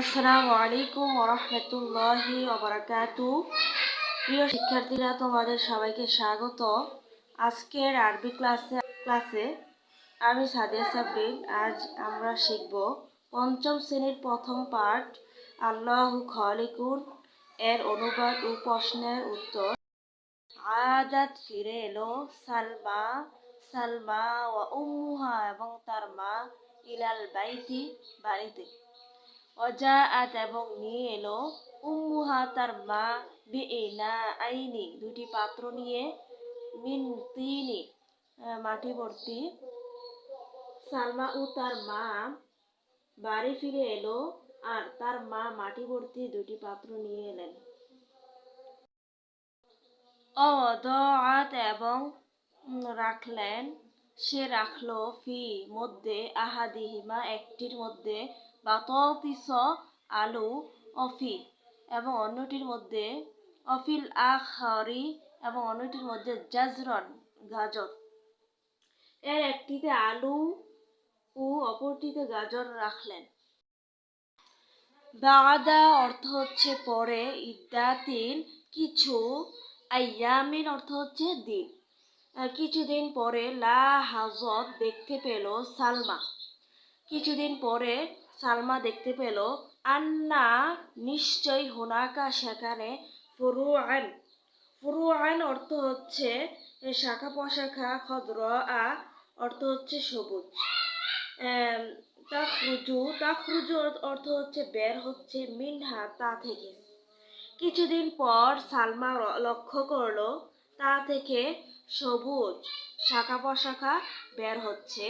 আসসালামু আলাইকুম ওরহমতুল্লাহি ওবরাকাতু প্রিয় শিক্ষার্থীরা, তোমাদের সবাইকে স্বাগত। আজকের আরবি ক্লাসে ক্লাসে আমি সাদিয়া সাবরিন আজ আমরা শিখব পঞ্চম শ্রেণির প্রথম পাঠ, আল্লাহু খলিকুন, এর অনুবাদ ও প্রশ্নের উত্তর। আজাদ ফিরে এলো সালমা সালমা ও উম্মুহা এবং তার মা ইলাল বাইতি বাড়িতে। অজাআত এবং নিয়ে এলো উম্মুহা তার মা বিনা আইনি দুটি পাত্র নিয়ে মিন তিনি মাটি ভর্তি সালমা ও তার মা বাড়ি ফিরে এলো আর তার মা মাটি ভর্তি দুটি পাত্র নিয়ে এলেন অদআত এবং রাখলেন সে রাখল ফি মধ্যে আহাদিহিমা একটির মধ্যে বাততিস আলু অফি এবং অন্যটির মধ্যে অফিল আখরি এবং অন্যটির মধ্যে জাজরন, গাজর। এর একটিতে আলু ও অপরটিতে গাজর রাখলেন। বাদা অর্থ হচ্ছে পরে ইদ্দাতিন কিছু, আয়ামিন অর্থ হচ্ছে দিন। কিছুদিন পরে লা হাজত দেখতে পেল সালমা। কিছুদিন পরে সালমা দেখতে পেল, আন্না নিশ্চয় হোনাকা সেখানে ফুরুআন। ফুরুআন অর্থ হচ্ছে, শাখা প্রশাখা খদ্র আ, অর্থ হচ্ছে সবুজ। তাখরুজু তাখরুজু অর্থ হচ্ছে বের হচ্ছে, মিনহা তা থেকে। কিছুদিন পর সালমা লক্ষ্য করল, তা থেকে সবুজ শাখা প্রশাখা বের হচ্ছে।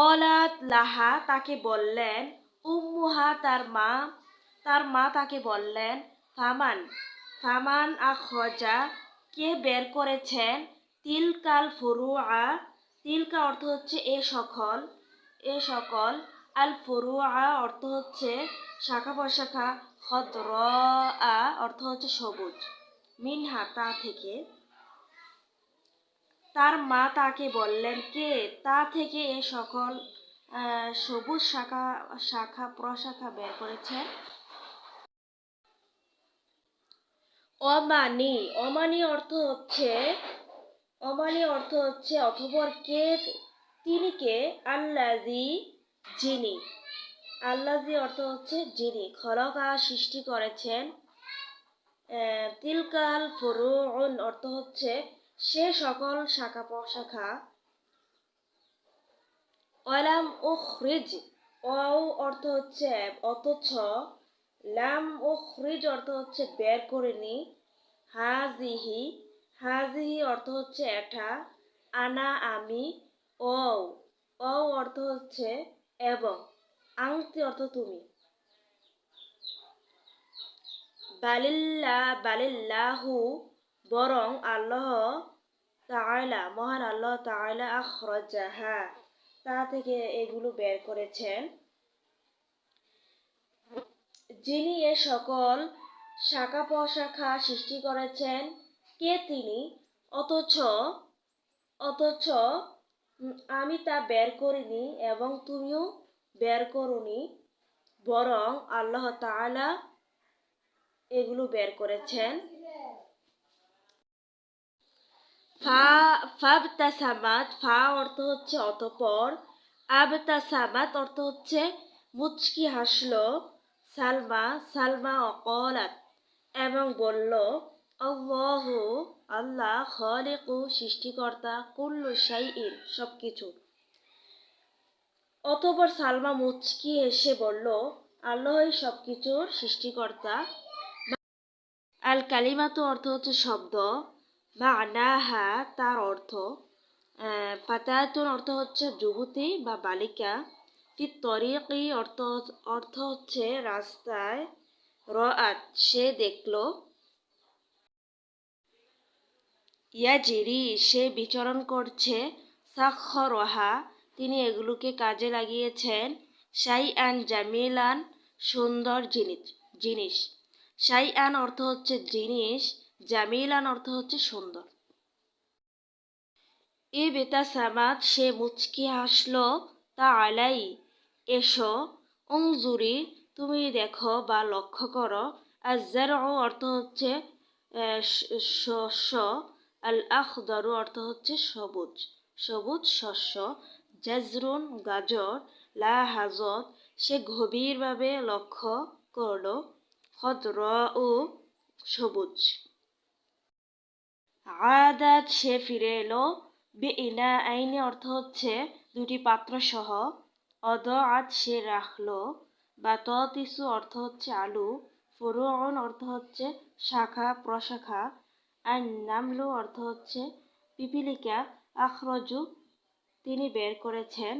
অলাত লাহা তাকে বললেন, উম্মুহা তার মা। তার মা তাকে বললেন, ফামান। ফামান আখজা কে বের করেছেন? তিলকাল ফুরুআ, তিলকা অর্থ হচ্ছে এ সকল এ সকল। আল ফুরুআ অর্থ হচ্ছে শাখা প্রশাখা খদ্র আ অর্থ হচ্ছে সবুজ। মিনহা তা থেকে তার মা তাকে বললেন, কে? তা থেকে এ সকল সবুজ শাখা শাখা, প্রশাখা বের করেছে? অমানি অমানি অর্থ হচ্ছে, অমানি অর্থ হচ্ছে অথবর কে? তিনি কে? আল্লাজি যিনি। আল্লাজি অর্থ হচ্ছে যিনি, খলকা সৃষ্টি করেছেন। তিলকাল ফরুন অর্থ হচ্ছে সে সকল শাখা প্রশাখা অলাম ও খ্রিজ ও অর্থ হচ্ছে অথচ, লাম ও খ্রিজ অর্থ হচ্ছে বের করেনি হাজিহি হাজিহি অর্থ হচ্ছে এটা আনা আমি ও ও অর্থ হচ্ছে এবং, আংটি অর্থ তুমি। বালিল্লা, বালিল্লাহু, বরং আল্লাহ তাআলা, মহান আল্লাহ তাআলা আখরাজাহা, তা থেকে এগুলো বের করেছেন। যিনি এ সকল শাখা প্রশাখা সৃষ্টি করেছেন, কে তিনি? অথচ অথচ আমি তা বের করিনি এবং তুমিও বের করনি, বরং আল্লাহ তাআলা এগুলো বের করেছেন। ফা, ফাবতাসামাত, ফা অর্থ হচ্ছে অতপর, আবতাসামাত অর্থ হচ্ছে মুচকি হাসলো, সালমা সালমা অকলাত, এবং বলল, আল্লাহ আল্লাহ খলিকু, সৃষ্টিকর্তা, কুল্লু শাইইন সব কিছু অতপর সালমা মুচকি এসে বলল, আল্লাহই সব কিছুর সৃষ্টিকর্তা। আল কালিমাতু অর্থ হচ্ছে শব্দ। মানাহা তার অর্থ ফাতায়াতুন অর্থ হচ্ছে যুবতী বা বালিকা। ফি তরিকি অর্থ অর্থ হচ্ছে রাস্তায় রাত সে দেখল। ইয়াজিরি, সে বিচরণ করছে। সাক্ষরহা তিনি এগুলোকে কাজে লাগিয়েছেন। সাই আন জামিলান, সুন্দর জিনিস জিনিস। সাই আন অর্থ হচ্ছে জিনিস জামিলান অর্থ হচ্ছে সুন্দর। এ বেতা সামাদ, সে মুচকি হাসলো, তা আলাই, এসো অংজুরি তুমি দেখো বা লক্ষ্য করো। আর অর্থ হচ্ছে শস্য আল আখদারু অর্থ হচ্ছে সবুজ। সবুজ শস্য, জাজরুন গাজর, লা হাজত, সে গভীরভাবে লক্ষ্য করল খদ্র ও সবুজ। আদাত সে ফিরে এলো। বে ইনা আইনে অর্থ হচ্ছে দুটি পাত্র সহ। অদ আজ সে রাখল। বা তিসু অর্থ হচ্ছে আলু। ফুরুন অর্থ হচ্ছে শাখা, প্রশাখা। আর নামলু অর্থ হচ্ছে পিপিলিকা। আখরজু তিনি বের করেছেন।